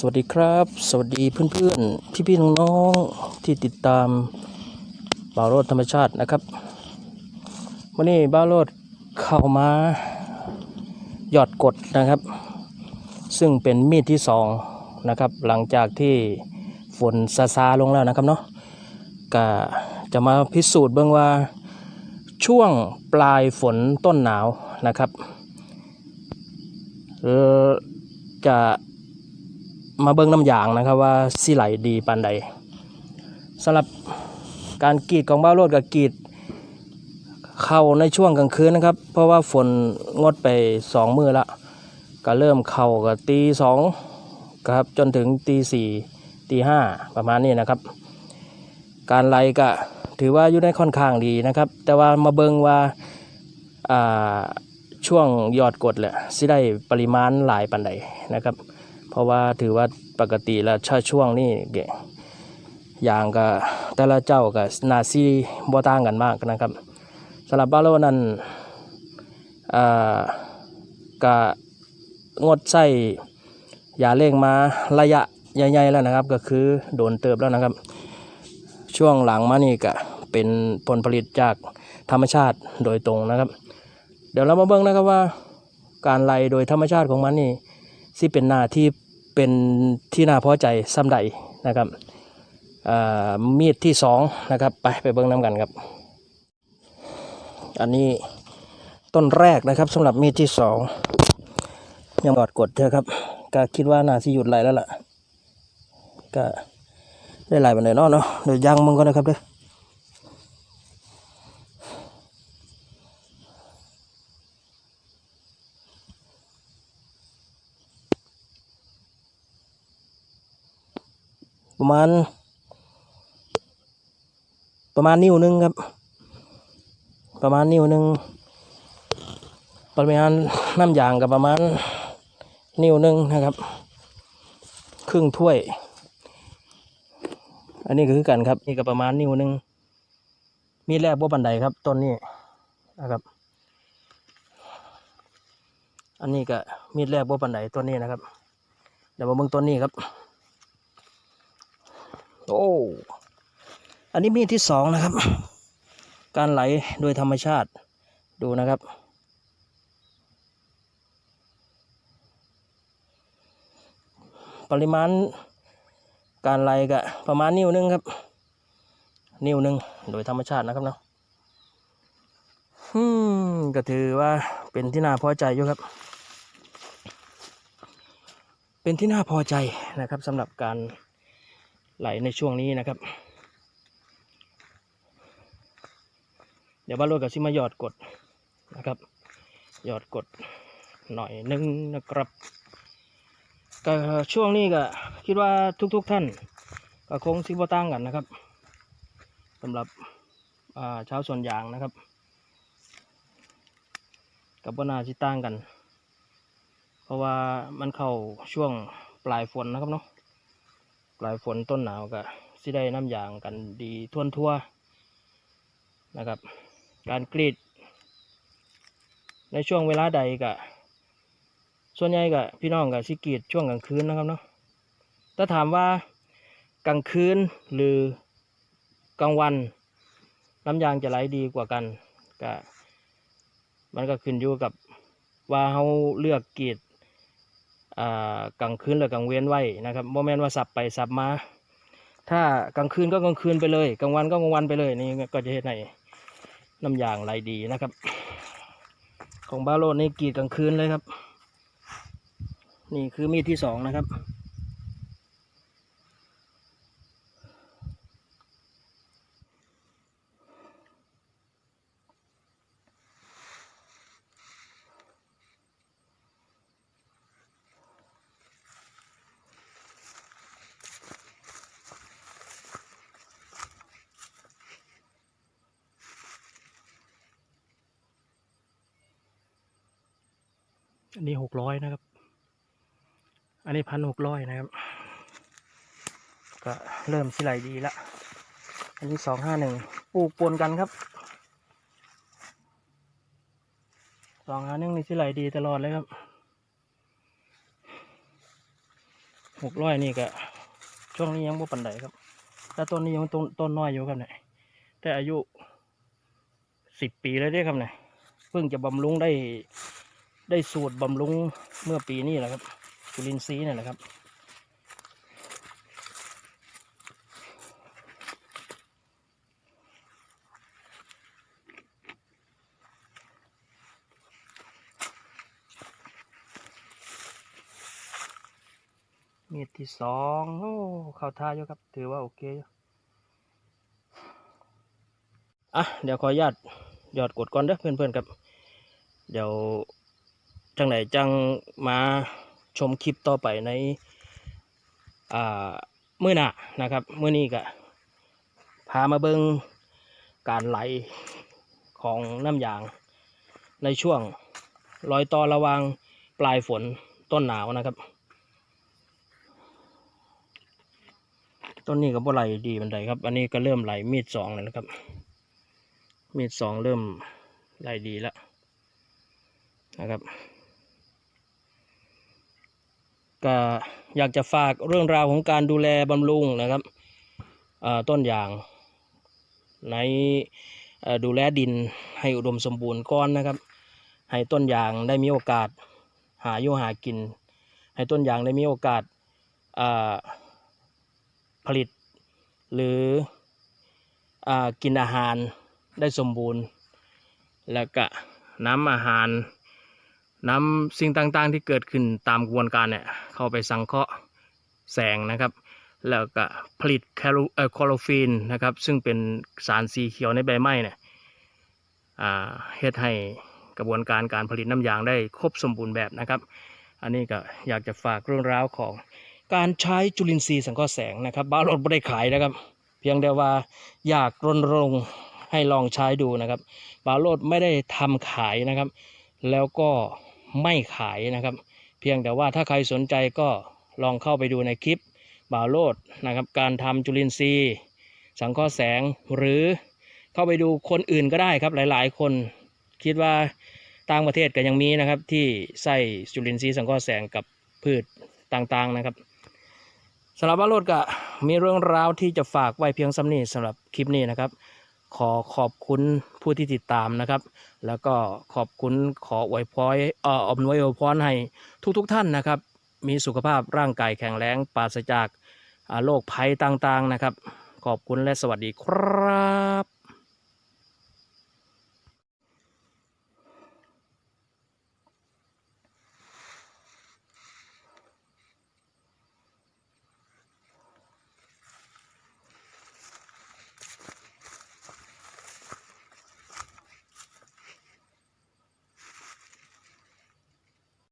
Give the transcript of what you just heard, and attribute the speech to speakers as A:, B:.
A: สวัสดีครับ สวัสดีเพื่อนๆ พี่ๆน้องๆที่ติดตามบาโรดธรรมชาตินะครับ วันนี้บาโรดเข้ามาหยอดกดนะครับ ซึ่งเป็นมีดที่สองนะครับ หลังจากที่ฝนซาซาลงแล้วนะครับเนาะก็จะมาพิสูจน์เบื้องว่าช่วงปลายฝนต้นหนาวนะครับจะ มาเบิ่งน้ำยางนะครับว่าสิไหลดีปานใดสำหรับการกรีดของบ้าโรดกับกรีดเข้าในช่วงกลางคืนนะครับ เพราะว่าฝนงดไปสองมือละก็เริ่มเข้ากับตีสองครับจนถึงตีสี่ตีห้าประมาณนี้นะครับ การไล่ก็ถือว่าอยู่ในค่อนข้างดีนะครับ แต่ว่ามาเบิ่งว่าช่วงยอดกดแหละสิได้ปริมาณหลายปันใดนะครับ ราะว่าถือว่าปกติแล้วชาช่วงนี้เกอย่างก็แต่ละเจ้าก็นาซีบ่ต่างกันมากนะครับสำหรับบาโลนั้นก็งดใส่ยาเร่งมาระยะใหญ่ๆแล้วนะครับ ก็คือโดนเติบแล้วนะครับ ช่วงหลังมานี่ก็เป็นผลผลิตจากธรรมชาติโดยตรงนะครับ เดี๋ยวเรามาเบิ่งนะครับว่าการไล่โดยธรรมชาติของมันนี่ที่เป็นหน้าที่ เป็นที่น่าพอใจซ้ำใดนะครับมีดที่สองนะครับไปไปเบิ้งน้ำกันครับ อันนี้ต้นแรกนะครับสำหรับมีดที่สองยังกอดกดเถอะครับก็คิดว่าน่าสิหยุดไหลแล้วล่ะก็ได้ไหลไปหน่อยเนาะเนาะเดี๋ยวยังมึงก็นะครับเด้อ ประมาณ ประมาณนิ้วหนึงครับ ประมาณนิ้วหนึงปริมาณน้ำยางกับประมาณนิ้วหนึงนะครับ ครึ่งถ้วย อันนี้ก็คือกันครับนี่ก็ประมาณนิ้วหนึงมีแรกบ่บันไดครับต้นนี้นะครับ อันนี้ก็มีดแรกบ่บันไดต้นนี้นะครับเดี๋ยวมาเบิ่งต้นนี้ครับ โอ้อันนี้มีดที่สองนะครับ การไหลโดยธรรมชาติดูนะครับ ปริมาณการไหลก็ประมาณนิ้วหนึงครับ นิ้วหนึงโดยธรรมชาตินะครับเนาะอืมก็ถือว่าเป็นที่น่าพอใจอยู่ครับ เป็นที่น่าพอใจนะครับสำหรับการ ไหลในช่วงนี้นะครับ เดี๋ยวบ้านรถกับซิมาหยอดกดนะครับหยอดกดหน่อยนึงนะครับก็ช่วงนี้ก็คิดว่าทุกๆทท่านก็คงสิบ่ต่างกันนะครับสำหรับอ่าชาวสวนยางนะครับ กับบนาสิต่างกัน เพราะว่ามันเข้าช่วงปลายฝนนะครับเนาะ ปลายฝนต้นหนาวก็สิได้น้ำยางกันดีทั่วทั่วนะครับ การกรีด ในช่วงเวลาใดก็ส่วนใหญ่ก็พี่น้องก็สิกรีดช่วงกลางคืนนะครับเนาะถ้าถามว่ากลางคืนหรือกลางวัน น้ำยางจะไหลดีกว่ากันก็มันก็ขึ้นอยู่กับว่าเขาเลือกกรีด กลางคืนหรือกลางเว้นไว้นะครับโมเมนว่าสับไปสับมา ถ้ากลางคืนก็กลางคืนไปเลยกลางวันก็กลางวันไปเลยนี่ก็จะเห็นในน้ำยางไหลดีนะครับ ของบาโลดนี่กีดกลางคืนเลยครับ นี่คือมีดที่สองนะครับ อันนี้หกร้อยนะครับ อันนี้พันหกร้อยนะครับ ก็เริ่มสิไหลดีละ อันนี้สองห้าหนึ่งปลูกปนกันครับสองห้าหนึ่งนี่สิไหลดีตลอดเลยครับหกร้อยนี่ก็ช่วงนี้ยังบ่ปันใดครับ แต่ต้นนี้ยังต้นต้นน้อยอยู่ครับเนี่ยแต่อายุสิบปีแล้วด้วยครับเนี่ยเพิ่งจะบำรุงได้ ได้สูตรบำรุงเมื่อปีนี้แหละครับจุลินทรีย์นี่แหละครับ มีดที่สองโอ้เข้าท่าอยู่ครับ ถือว่าโอเคอยู่อะ เดี๋ยวขออนุญาตหยอดกดก่อนเด้อเพื่อนๆครับ เดี๋ยว จังไหนจังมาชมคลิปต่อไปในอ่ามื้อหน้านะครับมื้อนี้ก็พามาเบิงการไหลของน้ำยาง ในช่วงรอยต่อระวางปลายฝนต้นหนาวนะครับ ต้นนี้ก็บ่ไหลดีบันไดครับ อันนี้ก็เริ่มไหลมีดสองแล้วนะครับ มีดสองเริ่มไหลดีแล้วนะครับ ก็อยากจะฝากเรื่องราวของการดูแลบำรุงนะครับต้นยางในดูแลดินให้อุดมสมบูรณ์ก่อนนะครับ ให้ต้นยางได้มีโอกาสหาอยู่หากิน ให้ต้นยางได้มีโอกาสผลิต หรืออกินอาหารได้สมบูรณ์ แล้วก็น้ำอาหารน้ำสิ่งต่างๆที่เกิดขึ้นตามกระบวนการเนี่ย เข้าไปสังเคราะห์แสงนะครับ แล้วก็ผลิตแคโรเอ่อคลอโรฟิลนะครับ ซึ่งเป็นสารสีเขียวในใบไม้เนี่ยเฮ็ดให้กระบวนการการผลิตน้ำยางได้ครบสมบูรณ์แบบนะครับ อันนี้ก็อยากจะฝากเรื่องราวของการใช้จุลินทรีย์สังเคราะห์แสงนะครับบ้านรถไม่ได้ขายนะครับ เพียงแต่ว่าอยากรณรงค์ให้ลองใช้ดูนะครับบาโรดไม่ได้ทำขายนะครับ แล้วก็ไม่ขายนะครับ เพียงแต่ว่าถ้าใครสนใจก็ลองเข้าไปดูในคลิปบ่าวโรดนะครับ การทำจุลินทรีย์ สังเคราะห์แสงหรือเข้าไปดูคนอื่นก็ได้ครับหลายๆ คนคิดว่าต่างประเทศก็ยังมีนะครับ ที่ใส่จุลินทรีย์สังเคราะห์แสงกับพืชต่างๆนะครับสำหรับบ้านโรดก็มีเรื่องราวที่จะฝากไว้เพียงซ้ำนี้สำหรับคลิปนี้นะครับ ขอขอบคุณผู้ที่ติดตามนะครับ แล้วก็ขอบคุณขออวยพรเอ่ออมนวยอวยพรให้ทุกๆทท่านนะครับ มีสุขภาพร่างกายแข็งแรงปราศจากโรคภัยต่างๆนะครับ ขอบคุณและสวัสดีครับ